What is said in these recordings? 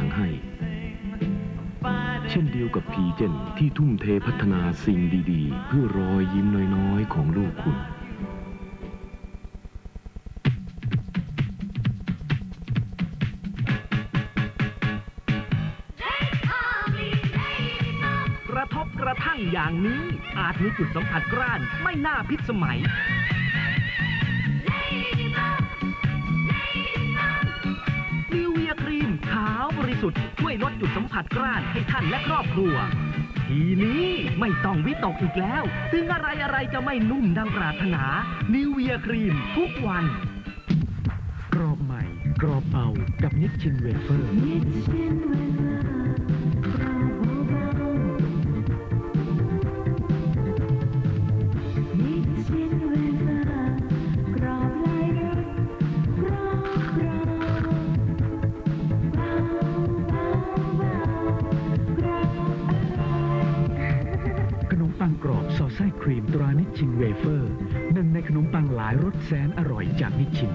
อย่างให้ เช่นเดียวกับพีเจนที่ทุ่มเทพัฒนาสิ่งดีๆ เพื่อรอยยิ้มน้อยๆของลูกคุณกระทบกระทั่งอย่างนี้ อาจมีจุดสัมผัสกร้านไม่น่าพิษสมัย สุดช่วยลดจุดสัมผัสกร้านให้ท่านและครอบครัว ทีนี้ไม่ต้องวิตกอีกแล้ว ถึงอะไรอะไรจะไม่นุ่มดังปรารถนา นิวเวียครีมทุกวัน กรอบใหม่ กรอบเบากับนิชชินเวเฟอร์ ปังกรอบสอดไส้ครีมตรานิชชินเวเฟอร์หนึ่งในขนมปังหลายรสแสนอร่อยจากนิชชิน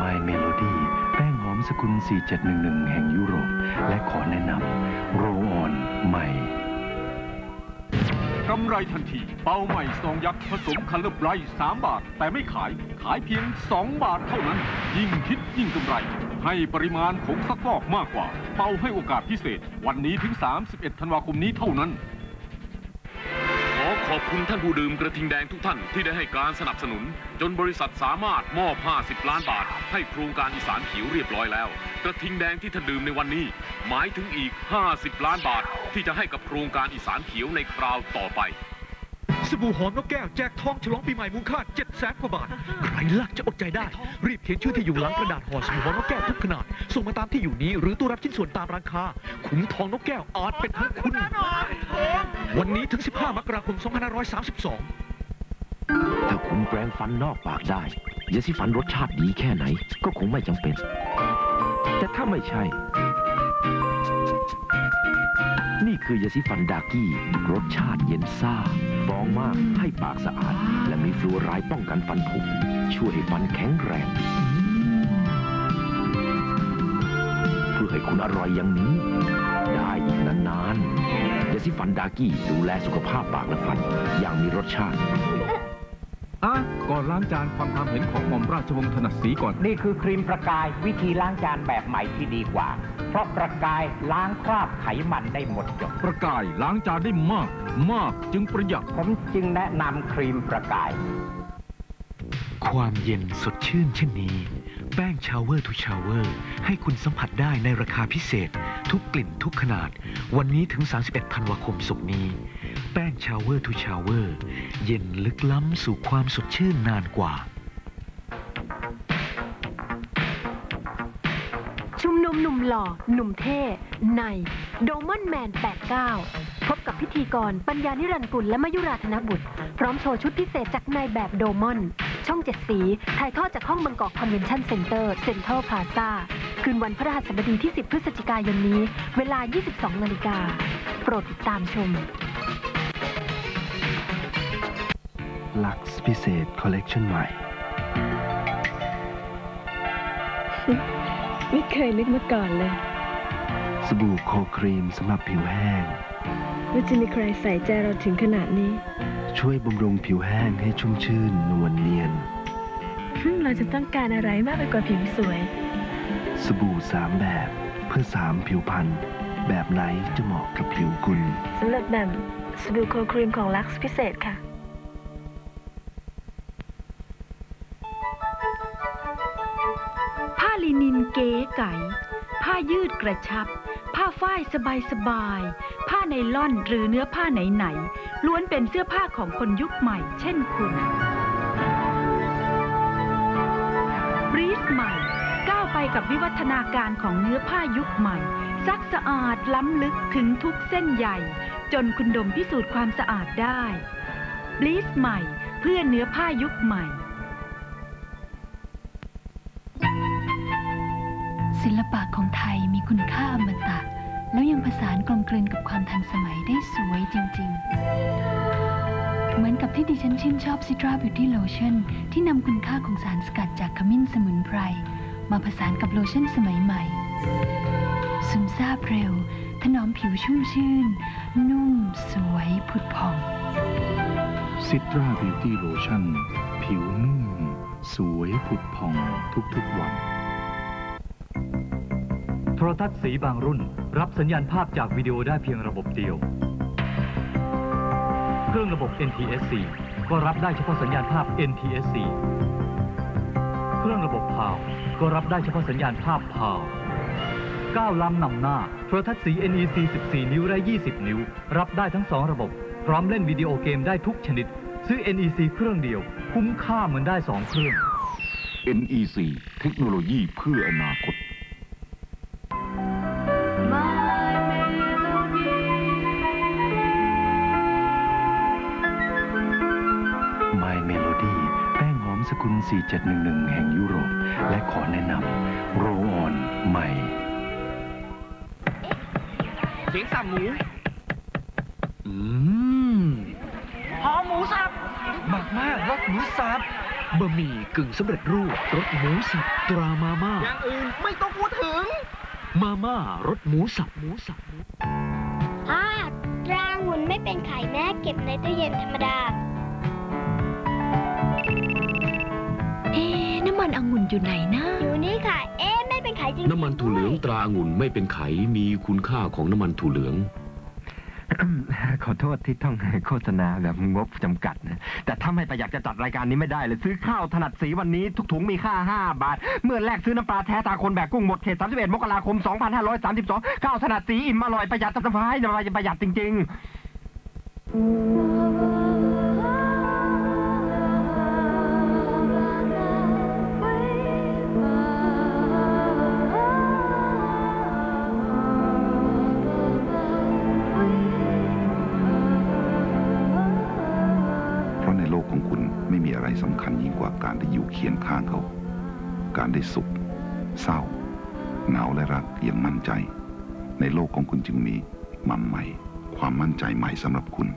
My Melody แป้งหอมสกุล 4711 แห่งยุโรป และขอแนะนำโรออนใหม่ กำไรทันที เป้าใหม่ซองยักษ์ผสมคัลเลอร์ไบรท์3บาท แต่ไม่ขาย ขายเพียง 2 บาทเท่านั้น ยิ่งคิดยิ่งกำไร ให้ปริมาณผงซักฟอกมากกว่า เป้าให้โอกาสพิเศษ วันนี้ถึง 31 ธันวาคมนี้เท่านั้น ขอบคุณท่านผู้ดื่มกระทิงแดงทุกท่านที่ได้ให้การสนับสนุน จนบริษัทสามารถมอบ 50 ล้านบาท ให้โครงการอีสานเขียวเรียบร้อยแล้ว กระทิงแดงที่ท่านดื่มในวันนี้ หมายถึงอีก 50 ล้านบาท ที่จะให้กับโครงการอีสานเขียวในคราวต่อไป สบู่หอมนกแก้วแจกทองฉลองปีใหม่มูลค่า7แสนกว่าบาท ใครลักจะอดใจได้ รีบเขียนชื่อที่อยู่หลังกระดาษห่อสบู่หอมนกแก้วทุกขนาด ส่งมาตามที่อยู่นี้หรือตู้รับชิ้นส่วนตามร้านค้าขุมทองนกแก้วอาจเป็นทั้งคุณ วันนี้ถึง 15 มกราคม 2532 ถ้าคุณแปรงฟันนอกปากได้ยาสีฟันรสชาติดีแค่ไหน ก็คงไม่จำเป็น แต่ถ้าไม่ใช่ นี่คือยาสีฟันดากี้ รสชาติเย็นซ่าฟองมากให้ปากสะอาด และมีฟลูออไรด์ป้องกันฟันผุช่วยให้ฟันแข็งแรง เพื่อให้คุณอร่อยอย่างนี้ ได้อีกนานๆยาสีฟันดากี้ดูแลสุขภาพปากและฟัน อย่างมีรสชาติ อะก่อนล้างจานฟังความเห็นของหม่อมราชวงศ์ถนัดสีก่อน นี่คือครีมประกายวิธีล้างจานแบบใหม่ที่ดีกว่า เพราะประกายล้างคราบไขมันได้หมดจดประกายล้างจานได้มาก มากจึงประหยัด ผมจึงแนะนำครีมประกาย ความเย็นสดชื่นเช่นนี้ แป้งชาวเวอร์ทูชาวเวอร์ให้คุณสัมผัสได้ในราคาพิเศษ ทุกกลิ่นทุกขนาด วันนี้ถึง 31 ธันวาคมศกร์นี้ แป้งชาวเวอร์ทูชาวเวอร์เย็นลึกล้ำสู่ความสดชื่นนานกว่า ชุมนุมหนุ่มหล่อ หนุ่มเท่ ในโดมอนแมน 89 พบกับพิธีกรปัญญานิรันดร์กุลและมายุราธนบุตร พร้อมโชว์ชุดพิเศษจากนายแบบโดมอน ช่องเจ็ดสี ถ่ายทอดจากห้องบางกอกคอนเวนชั่นเซ็นเตอร์เซ็นทรัลพลาซ่าคืนวันพฤหัสบดีที่ 10 พฤศจิกายนนี้ เวลา 22 นาฬิกา โปรดติดตามชม ลักซ์พิเศษคอลเลกชันใหม่ ไม่เคยนึกมาก่อนเลย สบู่โคครีมสำหรับผิวแห้ง ว่าจะมีใครใส่ใจเราถึงขนาดนี้ ช่วยบำรุงผิวแห้งให้ชุ่มชื่นนวลเนียน เราจะต้องการอะไรมากไปกว่าผิวสวย สบู่สามแบบเพื่อสามผิวพรรณแบบไหนจะเหมาะกับผิวคุณ สำหรับแบมสบู่โคครีมของลักซ์พิเศษค่ะ ผ้าลินินเก๋ไก๋ผ้ายืดกระชับ ผ้าฝ้ายสบายสบายๆผ้าไนล่อนหรือเนื้อผ้าไหนๆล้วนเป็นเสื้อผ้าของคนยุคใหม่ เช่นคุณบรีสใหม่ ก้าวไปกับวิวัฒนาการของเนื้อผ้ายุคใหม่ ซักสะอาดล้ำลึกถึงทุกเส้นใยจนคุณดมพิสูจน์ความสะอาดได้บลีสใหม่ เพื่อเนื้อผ้ายุคใหม่ ศิลปะของไทยมีคุณค่าอมตะ แล้วยังผสานกลมกลืนกับความทันสมัยได้สวยจริง ๆ เหมือนกับที่ดิฉันชื่นชอบซิตราบิวตี้โลชั่นที่นำคุณค่าของสารสกัดจากขมิ้นสมุนไพร มาผสานกับโลชั่นสมัยใหม่ซึมซาบเร็ว ถนอมผิวชุ่มชื่น นุ่ม สวยผุดผ่องซิตราบิวตี้โลชั่นผิวนุ่ม สวยผุดผ่องทุกๆวัน โทรทัศน์สีบางรุ่น รับสัญญาณภาพจากวิดีโอได้เพียงระบบเดียว เครื่องระบบ NTSC ก็รับได้เฉพาะสัญญาณภาพ NTSC เครื่องระบบพาวก็รับได้เฉพาะสัญญาณภาพพาว9ลำนำหน้าโทรทัศน์สี NEC 14 นิ้วและ 20 นิ้ว รับได้ทั้ง2ระบบ พร้อมเล่นวิดีโอเกมได้ทุกชนิด ซื้อ NEC เครื่องเดียว คุ้มค่าเหมือนได้2เครื่อง NEC เทคโนโลยีเพื่ออนาคต 4711 แห่งยุโรป และขอแนะนำโรออนใหม่ เสียงสับหมู อืม หอมหมูสับ มากมากรสหมูสับบะหมี่กึ่งสำเร็จรูปรสหมูสับตรามาม่า อย่างอื่นไม่ต้องพูดถึง มาม่ารสหมูสับหมูสับอ่าตราหุ่นไม่เป็นไข่แม่เก็บในตู้เย็นธรรมดาเอ๊ะ น้ำมันองุ่นอยู่ไหนนะ อยู่นี่ค่ะ เอ๊ะไม่เป็นไข่จริงน้ำมันถั่วเหลืองตราองุ่นไม่เป็นไขมีคุณค่าของน้ำมันถั่วเหลือง ขอโทษที่ต้องโฆษณาแบบงบจำกัดนะ แต่ถ้าไม่ประหยัดจะจัดรายการนี้ไม่ได้เลย ซื้อข้าวถนัดสีวันนี้ ทุกถุงมีค่า 5 บาท เมื่อแรกซื้อน้ำปลาแท้ตาคนแบกกุ้งหมดเขต 31 มกราคม 2532 ข้าวถนัดสีอิ่มอร่อยประหยัดสบายประหยัดจริง ๆำคัญยิ่งกว่าการได้อยู่เคียงข้างเขา การได้สุข เศร้าเหงาและรักอย่างมั่นใจ ในโลกของคุณจึงมีมัมใหม่ ความมั่นใจใหม่สำหรับคุณ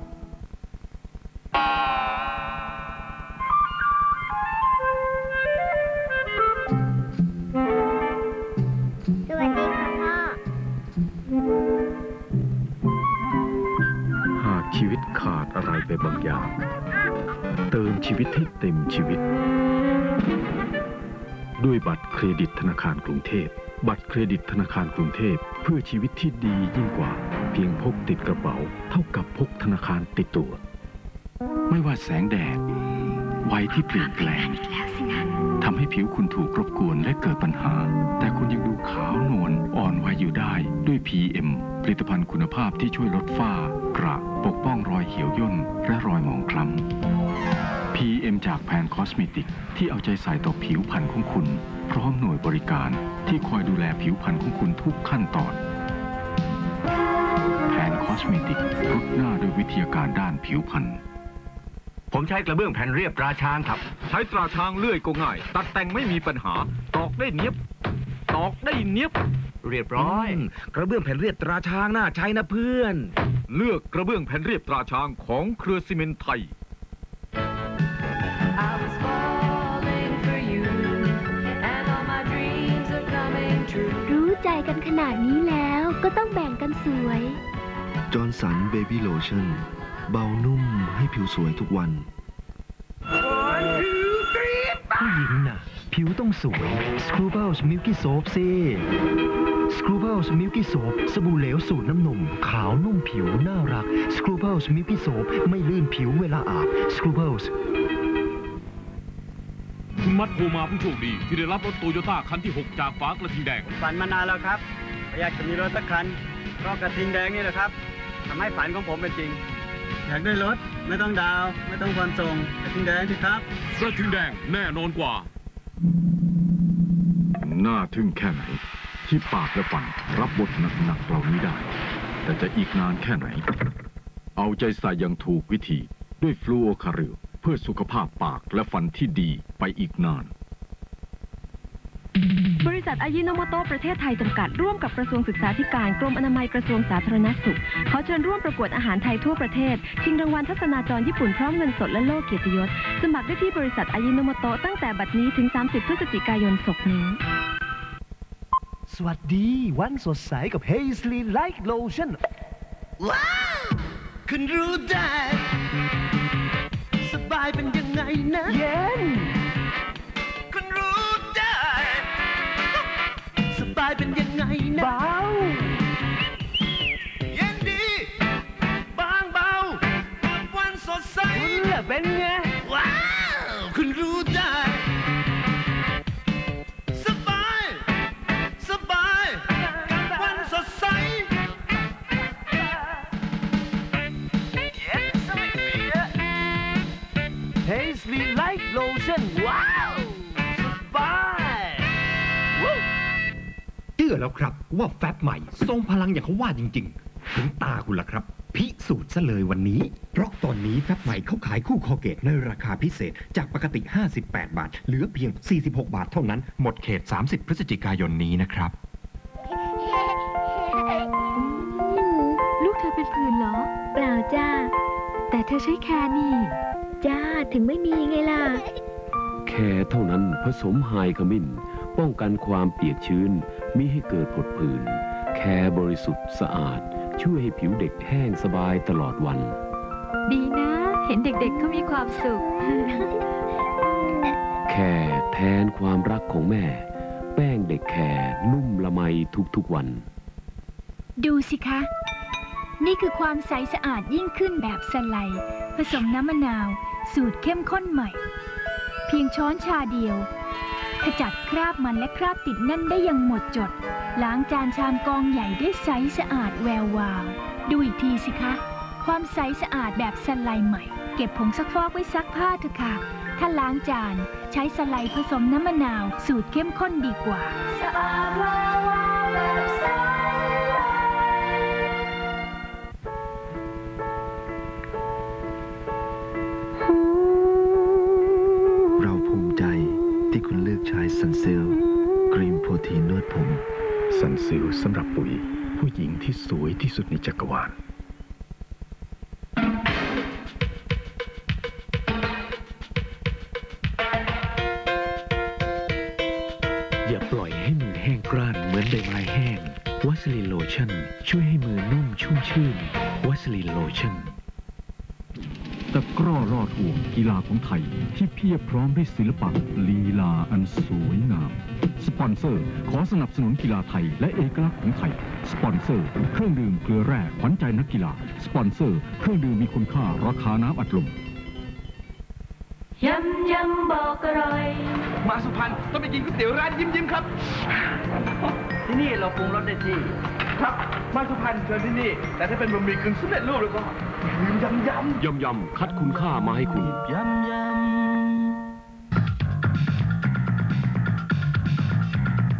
สวัสดีค่ะพ่อหากชีวิตขาดอะไรไปบางอย่าง เติมชีวิตให้ ด้วยบัตรเครดิตธนาคารกรุงเทพ บัตรเครดิตธนาคารกรุงเทพเพื่อชีวิตที่ดียิ่งกว่า เพียงพกติดกระเป๋า เท่ากับพกธนาคารติดตัว ไม่ว่าแสงแดดวัยที่เปลี่ยนแปลงทำให้ผิวคุณถูกรบกวนและเกิดปัญหา แต่คุณยังดูขาวนวลอ่อนวัยอยู่ได้ด้วย PM ผลิตภัณฑ์คุณภาพที่ช่วยลดฝ้ากระปกป้องรอยเหี่ยวย่นและรอยหมองคล้ำ PM จากแพนคอสเมติก ที่เอาใจใส่ต่อผิวพรรณของคุณ พร้อมหน่วยบริการที่คอยดูแลผิวพรรณของคุณทุกขั้นตอนแพนคอสเมติกรุดหน้าด้วยวิทยาการด้านผิวพรรณผมใช้กระเบื้องแผ่นเรียบตราช้างครับ ใช้ตราช้างเลื่อยก็ง่าย ตัดแต่งไม่มีปัญหา ตอกได้เนียบ ตอกได้เนียบ เรียบร้อย กระเบื้องแผ่นเรียบตราช้างน่าใช้นะเพื่อน เลือกกระเบื้องแผ่นเรียบตราช้างของเครือซีเมนต์ไทย กันขนาดนี้แล้วก็ต้องแบ่งกันสวย จอร์นสันเบบี้โลชั่น เบานุ่มให้ผิวสวยทุกวัน ผู้หญิงน่ะ ผิวต้องสวย s c r u b b l e s Milky Soap สิ s c r u b b l e s Milky Soap สบู่เหลวสูตรน้ำนม ขาวนุ่มผิวน่ารัก s c r u b b l e s Milky Soap ไม่ลื่นผิวเวลาอาบ s มัดโทรมาผู้โชคดี ที่ได้รับรถโตโยต้าคันที่ 6 จากฟ้ากระทิงแดง ฝันมานานแล้วครับอยากจะมีรถสักคันเพราะกระทิงแดงนี่แหละครับทำให้ฝันของผมเป็นจริง อยากได้รถไม่ต้องดาว ไม่ต้องผ่อนส่งกระทิงแดงสิครับกระทิงแดงแน่นอนกว่า น่าทึ่งแค่ไหน ที่ปากและฟันรับบทหนักๆเหล่านี้ได้ แต่จะอีกนานแค่ไหน เอาใจใส่อยังถูกวิธีด้วยฟลูโอคาริล เพื่อสุขภาพปากและฟันที่ดีไปอีกนาน บริษัทอายิโนโมโตะประเทศไทยจำกัดร่วมกับกระทรวงศึกษาธิการกรมอนามัยกระทรวงสาธารณสุขขอเชิญร่วมประกวดอาหารไทยทั่วประเทศ ชิงรางวัลทัศนาจรญี่ปุ่นพร้อมเงินสดและโล่เกียรติยศ สมัครได้ที่บริษัทอายิโนโมโตะตั้งแต่บัดนี้ถึง 30 พฤศจิกายนศกนี้ สวัสดีวันสดใสกับ Hazley Light Lotion ว้าว คุณรู้ได้สบายเป็นยังไงนะ เย็น คุณรู้ได้ สบายเป็นยัง อแล้วครับ ว่าแฟบใหม่ทรงพลังอย่างเขาว่าจริงๆ ถึงตาคุณล่ะครับ พิสูจน์ซะเลยวันนี้ เพราะตอนนี้แฟบใหม่เขาขายคู่คอเกตในราคาพิเศษจากปกติ 58 บาท เหลือเพียง 46 บาทเท่านั้น หมดเขต 30 พฤศจิกายนนี้นะครับ ลูกเธอเป็นผื่นเหรอ เปล่าจ้า แต่เธอใช้แคร์นี่ จ้า ถึงไม่มีไงล่ะ แค่เท่านั้นผสมไฮขมิ้น ป้องกันความเปียกชื้นมิให้เกิดผดผื่น แค่บริสุทธิ์สะอาด ช่วยให้ผิวเด็กแห้งสบายตลอดวัน ดีนะ เห็นเด็กๆเขามีความสุข แค่แทนความรักของแม่ แป้งเด็กแค่นุ่มละไมทุกๆวัน ดูสิคะ นี่คือความใสสะอาดยิ่งขึ้นแบบสไลด์ผสมน้ำมะนาว สูตรเข้มข้นใหม่ เพียงช้อนชาเดียว ขจัดคราบมันและคราบติดแน่นได้อย่างหมดจด ล้างจานชามกองใหญ่ได้ใสสะอาดแวววาว ดูอีกทีสิคะ ความใสสะอาดแบบสไลด์ใหม่ เก็บผงซักฟอกไว้ซักผ้าเถอะค่ะ ถ้าล้างจานใช้สไลด์ผสมน้ำมะนาว สูตรเข้มข้นดีกว่าสะอาดแวววาวแบบสไล เลือกใช้ซันซิลครีมโปรตีนนวดผม สันซิลสำหรับปุ๋ย ผู้หญิงที่สวยที่สุดในจักรวาล อย่าปล่อยให้มือแห้งกร้านเหมือนใบไม้แห้งวัสลินโลชั่น ช่วยให้มือนุ่มชุ่มชื่นวัสลินโลชั่น กร้อรอดห่วงกีฬาของไทย ที่เพียบพร้อมด้วยศิลปะลีลาอันสวยงาม สปอนเซอร์ ขอสนับสนุนกีฬาไทย และเอกลักษณ์ของไทย สปอนเซอร์ เครื่องดื่มเกลือแร่ขวัญใจนักกีฬา สปอนเซอร์ เครื่องดื่มมีคุณค่าราคาน้ำอัดลมยำยำบอกอร่อย มาสุพรรณต้องไปกินก๋วยเตี๋ยวร้านยิ้มยิ้มครับ ที่นี่เราปรุงรสได้ที่ ครับมาสุพรรณเชิญที่นี่ แต่ถ้าเป็นบะหมี่กึ่งสำเร็จรูปแล้วก็ลืม ยำยำยำยำคัดคุณค่ามาให้คุณยำย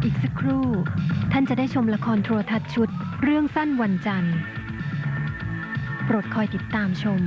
อีกสักครู่ ท่านจะได้ชมละครโทรทัศน์ชุด เรื่องสั้นวันจันทร์ โปรดคอยติดตามชม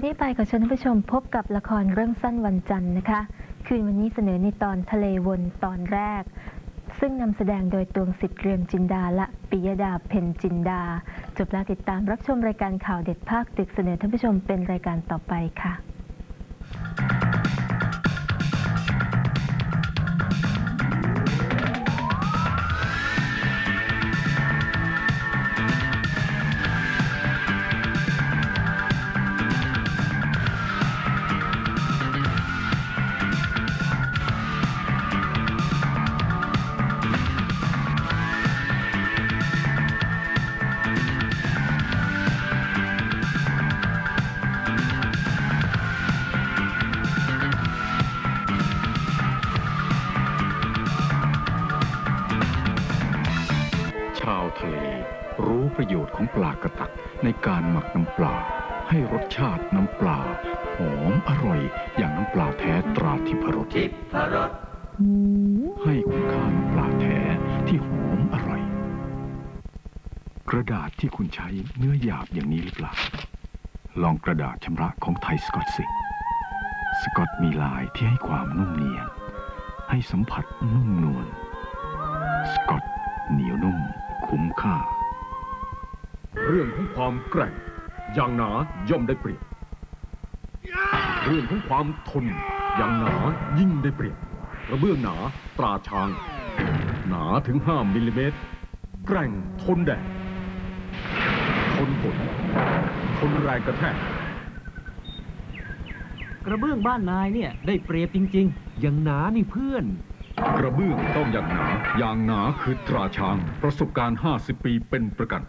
จากนี้ไปขอเชิญท่านผู้ชมพบกับละครเรื่องสั้นวันจันทร์นะคะ คืนวันนี้เสนอในตอนทะเลวนตอนแรก ซึ่งนำแสดงโดยตวงสิทธิ์เรียมจินดาและปิยดาเพ็ญจินดา จบแล้วติดตามรับชมรายการข่าวเด็ดภาคดึกเสนอท่านผู้ชมเป็นรายการต่อไปค่ะ รู้ประโยชน์ของปลากระตักในการหมักน้ำปลา ให้รสชาติน้ำปลา หอมอร่อย อย่างน้ำปลาแท้ตราทิพรสให้คุณค่าน้ำปลาแท้ที่หอมอร่อย กระดาษที่คุณใช้เนื้อหยาบอย่างนี้หรือเปล่า ลองกระดาษชำระของไทยสกอตสิ สกอตมีลายที่ให้ความนุ่มเนียนให้สัมผัสนุ่มนวลสกอตเหนียวนุ่มคุ้มค่า เรื่องของความแกร่ง อย่างหนาย่อมได้เปรียบ เรื่องของความทน อย่างหนายิ่งได้เปรียบ กระเบื้องหนาตราช้าง หนาถึง 5มิลลิเมตร แกร่งทนแดด ทนฝนทนแรงกระแทก กระเบื้องบ้านนายเนี่ยได้เปรียบจริง ๆ อย่างหนานี่เพื่อน กระเบื้องต้องอย่างหนา อย่างหนาคือตราช้าง ประสบการณ์ 50 ปีเป็นประกัน